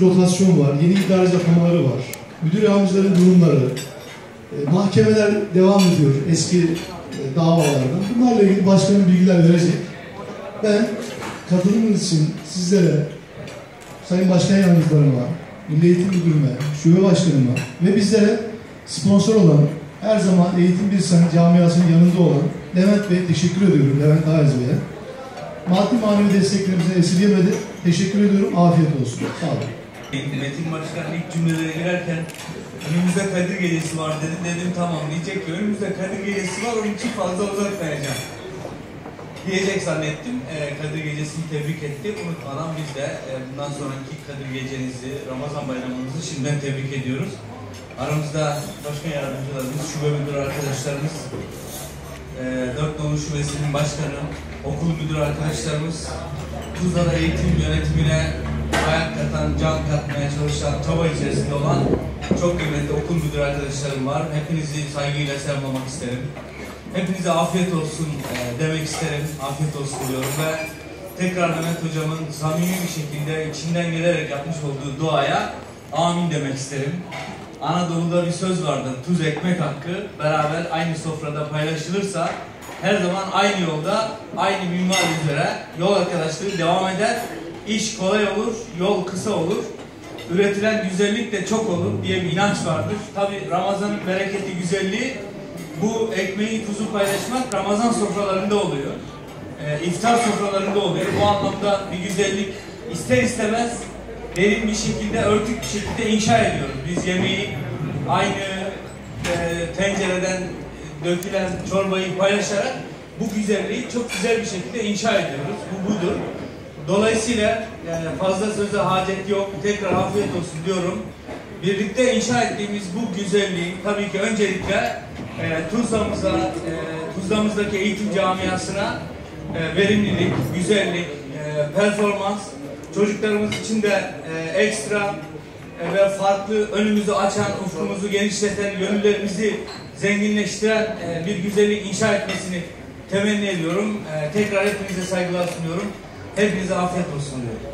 Rotasyon var, yeni idareci atamaları var, müdür yardımcıların durumları, e, mahkemeler devam ediyor eski e, davalardan. Bunlarla ilgili başkanım bilgiler verecek. Ben katılımınız için sizlere, Sayın Başkan Yardımcılarıma, Milli Eğitim Müdürüme, Şube Başkanıma ve bizlere sponsor olan, her zaman Eğitim Bir Sen camiasının yanında olan Levent Bey'e teşekkür ediyorum, Levent Ağız Bey'e. Maddi manevi desteklerimizi esirgemedi. Teşekkür ediyorum, afiyet olsun. Sağ olun. Metin Başkan ilk cümlelere girerken önümüzde Kadir Gecesi var dedi. Dedim tamam diyecek ki önümüzde Kadir Gecesi var onun için fazla uzatmayacağım. Diyecek zannettim. Ee, Kadir Gecesi'ni tebrik etti. Unutmadan biz de e, bundan sonraki Kadir Gecenizi, Ramazan bayramınızı şimdiden tebrik ediyoruz. Aramızda başkan yardımcılarımız, şube müdür arkadaşlarımız, e, Dört Nolu Şubesi'nin başkanı, okul müdür arkadaşlarımız, Tuzla'da eğitim yönetimine hayat katan, can katmaya çalışan, çaba içerisinde olan çok kıymetli okul müdür arkadaşlarım var. Hepinizi saygıyla selamlamak isterim. Hepinize afiyet olsun e, demek isterim. Afiyet olsun diyorum ve tekrar Mehmet Hocam'ın samimi bir şekilde içinden gelerek yapmış olduğu duaya amin demek isterim. Anadolu'da bir söz vardır. Tuz ekmek hakkı beraber aynı sofrada paylaşılırsa her zaman aynı yolda, aynı minval üzere yol arkadaşlığı devam eder. İş kolay olur, yol kısa olur. Üretilen güzellik de çok olur diye bir inanç vardır. Tabi Ramazan'ın bereketi, güzelliği bu ekmeği, tuzu paylaşmak Ramazan sofralarında oluyor. Ee, iftar sofralarında oluyor. Bu anlamda bir güzellik ister istemez derin bir şekilde, örtük bir şekilde inşa ediyoruz. Biz yemeği aynı e, tencereden dökülen çorbayı paylaşarak bu güzelliği çok güzel bir şekilde inşa ediyoruz. Bu budur. Dolayısıyla yani fazla söze hacet yok. Tekrar afiyet olsun diyorum. Birlikte inşa ettiğimiz bu güzelliği tabii ki öncelikle e, Tuzla'mıza, e, Tuzla'mızdaki eğitim camiasına e, verimlilik, güzellik, e, performans, çocuklarımız için de e, ekstra e, ve farklı önümüzü açan, ufkumuzu genişleten, gönüllerimizi zenginleştiren e, bir güzellik inşa etmesini temenni ediyorum. E, tekrar hepinize saygılar sunuyorum. Hepinize afiyet olsun diyorum.